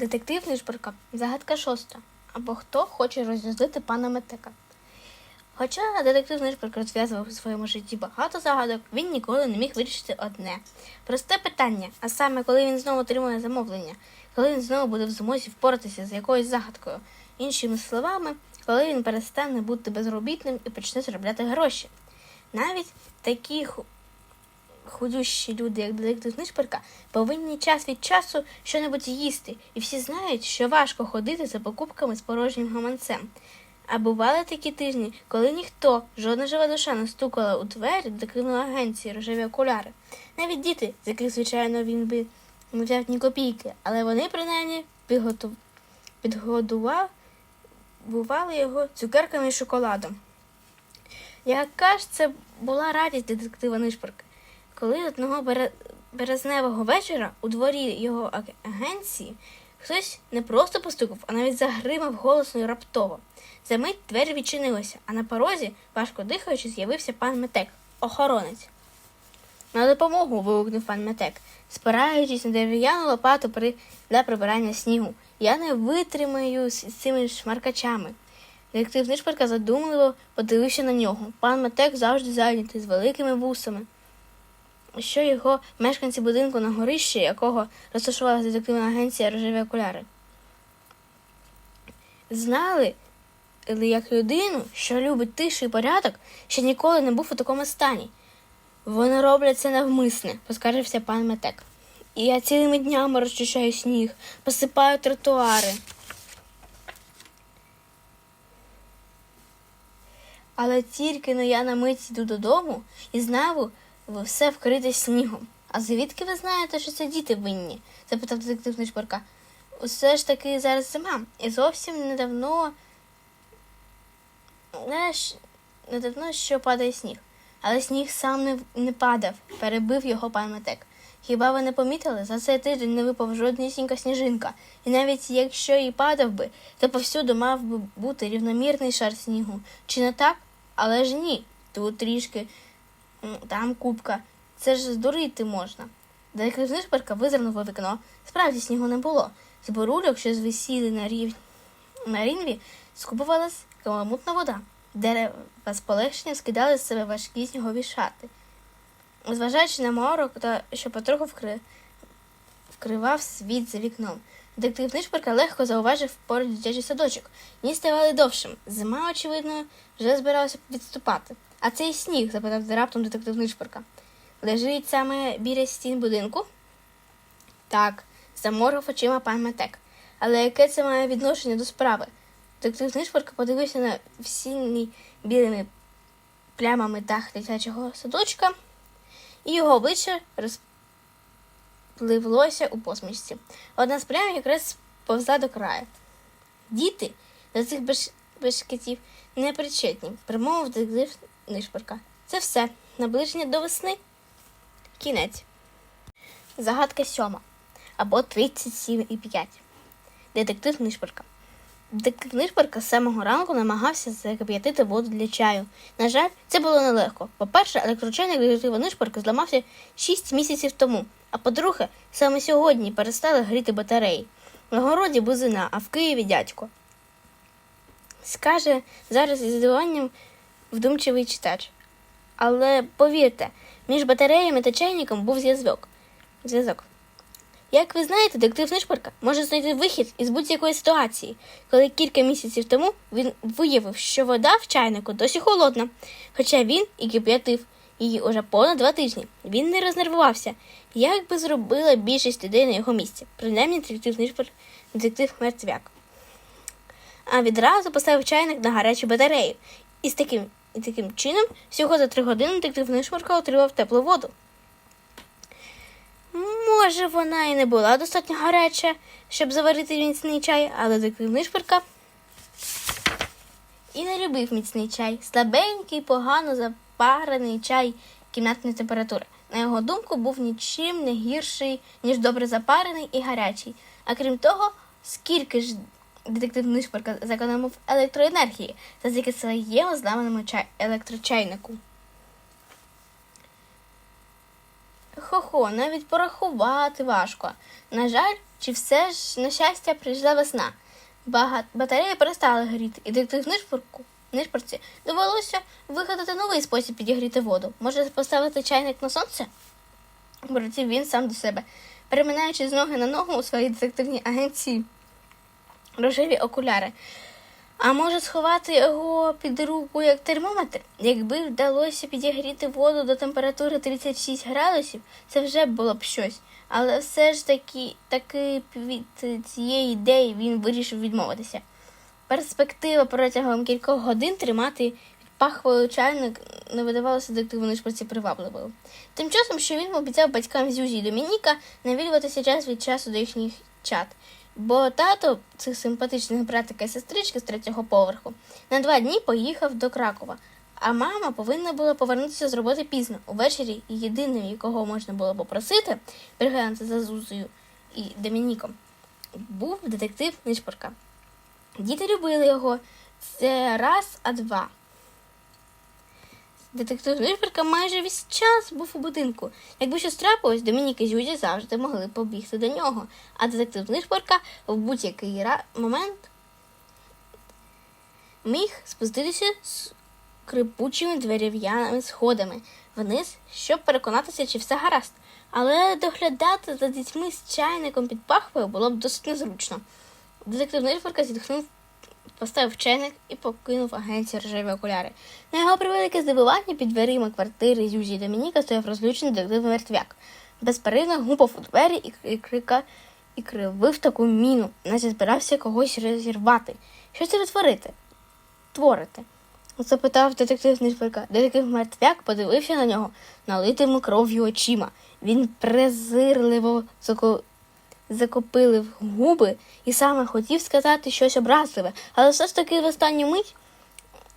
Детектив Нишпорка. Загадка шоста. Або хто хоче розв'язати пана Метека. Хоча детектив Нишпорк розв'язував у своєму житті багато загадок, він ніколи не міг вирішити одне. Просте питання, а саме коли він знову отримує замовлення, коли він знову буде в змозі впоратися з якоюсь загадкою. Іншими словами, коли він перестане бути безробітним і почне заробляти гроші. Навіть такі худющі люди, як детектив Нишперка, повинні час від часу щонебудь їсти, і всі знають, що важко ходити за покупками з порожнім гаманцем. А бували такі тижні, коли ніхто, жодна жива душа не стукала у двері детективної агенції рожеві окуляри. Навіть діти, з яких, звичайно, він би не взяв ні копійки, але вони принаймні підготу... підгодували його цукерками і шоколадом. Яка ж це була радість детектива Нишпорка, коли одного березневого вечора у дворі його агенції хтось не просто постукав, а навіть загримав голосно і раптово. За мить двері відчинилися, а на порозі, важко дихаючи, з'явився пан Метек, охоронець. На допомогу. вигукнув пан Метек, спираючись на дерев'яну лопату при... для прибирання снігу. Я не витримаю з цими шмаркачами. Детектив Нишпорка задумливо подивився на нього. Пан Метек завжди зайнятий з великими вусами. Що його мешканці будинку на горищі, якого розташувалася детективна агенція рожеві окуляри. Знали ли як людину, що любить тишу і порядок, ще ніколи не був у такому стані. Вони роблять це навмисне, поскаржився пан Метек. І я цілими днями розчищаю сніг, посипаю тротуари. Але тільки но я на мить йду додому і знову все вкрите снігом. А звідки ви знаєте, що це діти винні? запитав детектив Нишпорка. Усе ж таки зараз зима, і зовсім недавно недавно що падає сніг. Але сніг сам не, не падав, перебив його пан Метек. Хіба ви не помітили? За цей тиждень не випав жоднісінька сніжинка, і навіть якщо і падав би, то повсюду мав би бути рівномірний шар снігу. Чи не так? Але ж ні. Тут трішки, там купка. Це ж здурити можна. Деяка визирнув у вікно. Справді снігу не було. З бурульок, що звисіли на рів... на рінві, скупувалась каламутна вода. Дерева з полегшенням скидали з себе важкі снігові шати. Зважаючи на морок, та що потроху вкри... вкривав світ за вікном. Детектив Нишпорка легко зауважив поруч дитячий садочок. Дні ставали довшим. Зима, очевидно, вже збиралася відступати. А цей сніг? запитав раптом детектив Нишпорка. Лежить саме біля стін будинку? Так, заморгав очима пан Метек. Але яке це має відношення до справи? Детектив Нишпорка подивився на всінний білими плямами дах дитячого садочка, і його обличчя розпливлося у посмішці. Одна з плям якраз повзла до краю. Діти до цих беш... бешкетів не причетні, промовив детектив Нишпорка. Це все. Наближення до весни. Кінець. Загадка сьома. Або 37,5. Детектив Нишпорка. Детектив Нишпорка з самого ранку намагався закип'ятити воду для чаю. На жаль, це було нелегко. По-перше, електрочайник детектива Нишпорка зламався 6 місяців тому. А по-друге, саме сьогодні перестали гріти батареї. На городі бузина, а в Києві дядько. Скаже зараз із здивуванням вдумчивий читач. Але повірте, між батареями та чайником був зв'язок. Зв'язок. Як ви знаєте, детектив Нишпорка може знайти вихід із будь-якої ситуації, коли кілька місяців тому він виявив, що вода в чайнику досі холодна, хоча він і кип'ятив її уже понад два тижні. Він не рознервувався, як би зробила більшість людей на його місці, принаймні детектив Нишпор, детектив Мертвяк. А відразу поставив чайник на гарячу батарею. І з таким, і таким чином всього за три години детектив Нишпорка отримав теплу воду. Може, вона і не була достатньо гаряча, щоб заварити міцний чай, але детектив Нишпорка і не любив міцний чай. Слабенький, погано запарений чай кімнатної температури. На його думку, був нічим не гірший, ніж добре запарений і гарячий. А крім того, скільки ж детектив Нишпорка зекономив електроенергії завдяки своєму зламаному чай... електрочайнику. Хо-хо, навіть порахувати важко. На жаль, чи все ж на щастя прийшла весна. Бага... Батареї перестали гріти, і детектив нишпорку нишпорці довелося вигадати новий спосіб підігріти воду. Може поставити чайник на сонце? Обратив він сам до себе, переминаючи з ноги на ногу у своїй детективній агенції рожеві окуляри. А може сховати його під руку як термометр? Якби вдалося підігріти воду до температури 36 градусів, це вже було б щось. Але все ж таки, таки від цієї ідеї він вирішив відмовитися. Перспектива протягом кількох годин тримати під пахвою чайник не видавалося детективу нишпорці привабливою. Тим часом, що він обіцяв батькам Зюзі і Домініка навідуватися час від часу до їхніх чат. Бо тато цих симпатичних братика і сестрички з третього поверху на два дні поїхав до Кракова, а мама повинна була повернутися з роботи пізно увечері, єдиним, якого можна було попросити приглянути за Зузою і Домініком, був детектив Нишпорка. Діти любили його. Це раз, а два. Детектив Нишпорка майже весь час був у будинку. Якби щось трапилось, Домінік і Зюзі завжди могли побігти до нього, а детектив Нишпорка в будь-який момент міг спуститися з крипучими дерев'яними сходами вниз, щоб переконатися, чи все гаразд. Але доглядати за дітьми з чайником під пахвою було б досить незручно. Детектив Нишпорка зітхнув, поставив чайник і покинув агенцію рожеві окуляри. На його превелике здивування під дверима квартири Юзі Домініка стояв розлючений детектив мертвяк. Безперервно гупав у двері і, крика, і кривив таку міну, наче збирався когось розірвати. Що це ви творите? Творите? запитав детектив Нишпорка. Детектив мертвяк подивився на нього налитими кров'ю очима. Він презирливо зако закопилив губи і саме хотів сказати щось образливе, але все ж таки в останню мить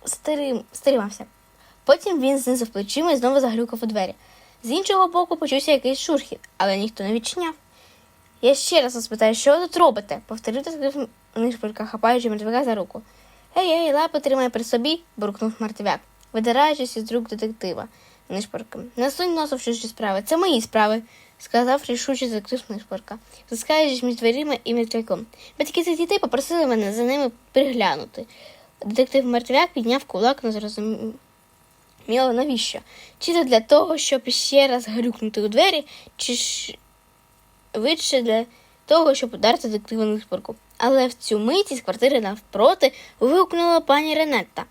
стирим, стримався. Потім він знизив плечима і знову заглюкав у двері. З іншого боку почувся якийсь шурхіт, але ніхто не відчиняв. Я ще раз вас питаю, що ви тут робите? повторив детектив Нишпорка, хапаючи мертвяка за руку. Ей, ей, лапи тримай при собі, буркнув мертвяк, видираючись із рук детектива Нишпорка. Не сунь носу в чужі справи, це мої справи, сказав рішучий детектив Нишпорка, заскаючись між дверима і мертвяком. Батьки цих дітей попросили мене за ними приглянути. Детектив мертвяк підняв кулак, не зрозуміло навіщо? Чи це для того, щоб ще раз грюкнути у двері, чи швидше для того, щоб ударити детектива Нишпорку. Але в цю миті з квартири навпроти вигукнула пані Ренетта,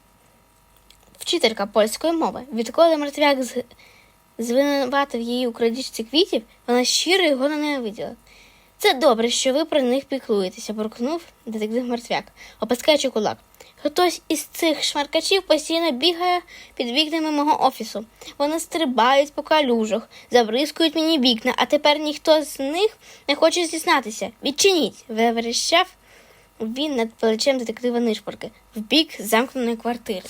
вчителька польської мови. Відколи мертвяк з... звинуватив її у крадіжці квітів, вона щиро його ненавиділа. Це добре, що ви про них піклуєтеся, буркнув детектив мертвяк, опускаючи кулак. Хтось із цих шмаркачів постійно бігає під вікнами мого офісу. Вони стрибають по калюжах, забризкують мені вікна, а тепер ніхто з них не хоче зізнатися. Відчиніть, верещав він над плечем детектива Нишпорки в бік замкненої квартири.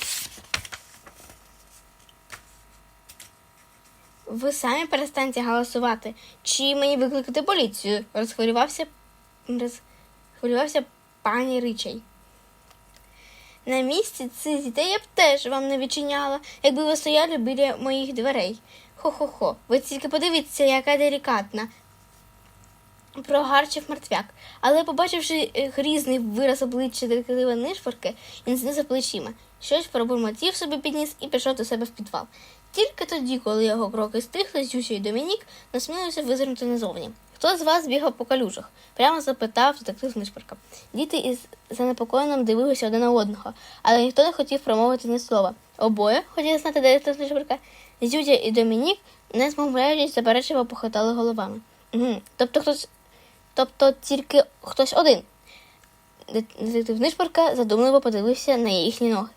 Ви самі перестаньте голосувати. Чи мені викликати поліцію? розхвилювався, розхвилювався пані Ричей. На місці цих дітей я б теж вам не відчиняла, якби ви стояли біля моїх дверей. Хо-хо-хо, ви тільки подивіться, яка делікатна. Прогарчив мертвяк, але, побачивши грізний вираз обличчя детектива Нишфорки, він знизив плечима. Щось пробурмотів собі підніс і пішов до себе в підвал. Тільки тоді, коли його кроки стихли, Зюся і Домінік насмілився визирнути назовні. Хто з вас бігав по калюжах? прямо запитав детектив Нишпорка. Діти із занепокоєним дивилися один на одного, але ніхто не хотів промовити ні слова. Обоє хотіли знати детектив Нишпорка. Зюзя і Домінік, не змовляючись, заперечливо похитали головами. Угу. Тобто хтось, тобто тільки хтось один. Детектив Нишпорка задумливо подивився на їхні ноги.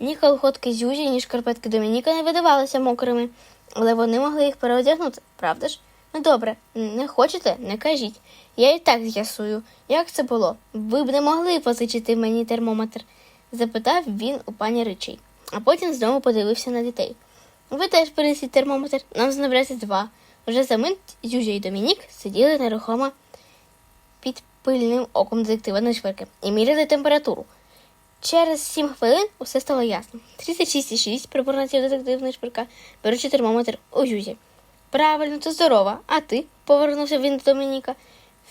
Ні колготки Зюзі, ні шкарпетки Домініка не видавалися мокрими, але вони могли їх переодягнути, правда ж? Ну добре, не хочете, не кажіть. Я і так з'ясую, як це було. Ви б не могли позичити мені термометр? запитав він у пані Ричей, а потім знову подивився на дітей. Ви теж пересіть термометр, нам знадобляться два. Вже за мить Зюзя і Домінік сиділи нерухомо під пильним оком детектива Нишверки і міряли температуру. Через сім хвилин усе стало ясно. 36,6 приборнатів детектив Нишперка, беручи термометр у Юзі. Правильно, то здорова. А ти? повернувся він до Домініка.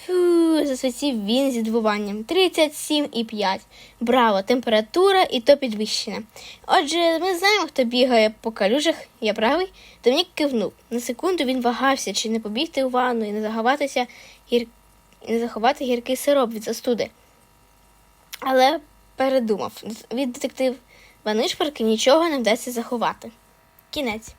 Фу, засвітів він зі здивуванням. 37,5. Браво, температура і то підвищена. Отже, ми знаємо, хто бігає по калюжах, я правий? Домінік кивнув. На секунду він вагався, чи не побігти у ванну і не заховатися гір... не заховати гіркий сироп від застуди. Але передумав. Від детектива Нишпорки нічого не вдасться заховати. Кінець.